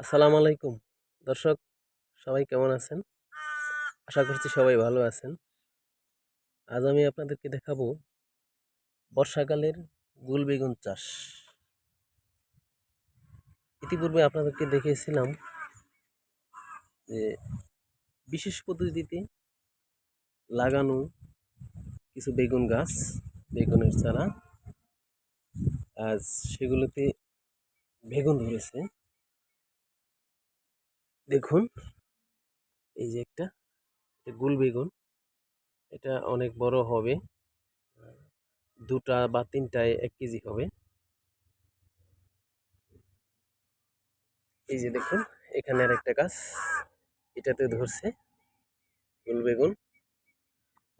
আসসালামু আলাইকুম। দর্শক, সবাই কেমন আছেন? আশা করছি সবাই ভালো আছেন। আজ আমি আপনাদেরকে দেখাবো বর্ষাকালের গুল বেগুন চাষ। ইতিপূর্বে আপনাদেরকে দেখিয়েছিলাম যে বিশেষ পদ্ধতিতে লাগানো কিছু বেগুন গাছ, বেগুনের চারা, আজ সেগুলোতে বেগুন ধরেছে। দেখুন, এই যে একটা গুল বেগুন। এটা অনেক বড় হবে। দুটা বা তিনটায় এক কেজি হবে। এই যে দেখুন, এখানে আর একটা গাছ, এটাতে ধরছে গুল বেগুন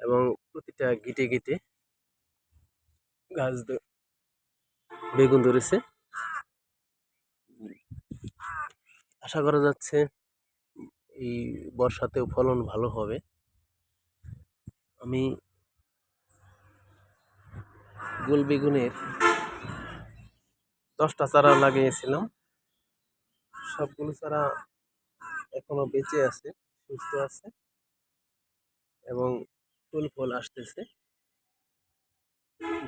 এবং প্রতিটা গিটে গিটে গাছ বেগুন ধরেছে। আশা করা যাচ্ছে এই বর্ষাতেও ফলন ভালো হবে। আমি গোল বেগুনের দশটা চারা লাগিয়েছিলাম। সবগুলো চারা এখনও বেঁচে আছে, সুস্থ আছে এবং ফুল ফল আসতেছে।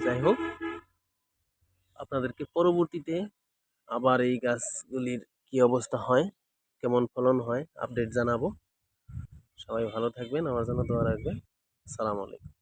যাই হোক, আপনাদেরকে পরবর্তীতে আবার এই গাছগুলির কি অবস্থা হয় কেমন ফলন হয় আপডেট জানাব। সবাই ভালো থাকবেন আমার জন্য দোয়া রাখবেন। সালাম আলাইকুম।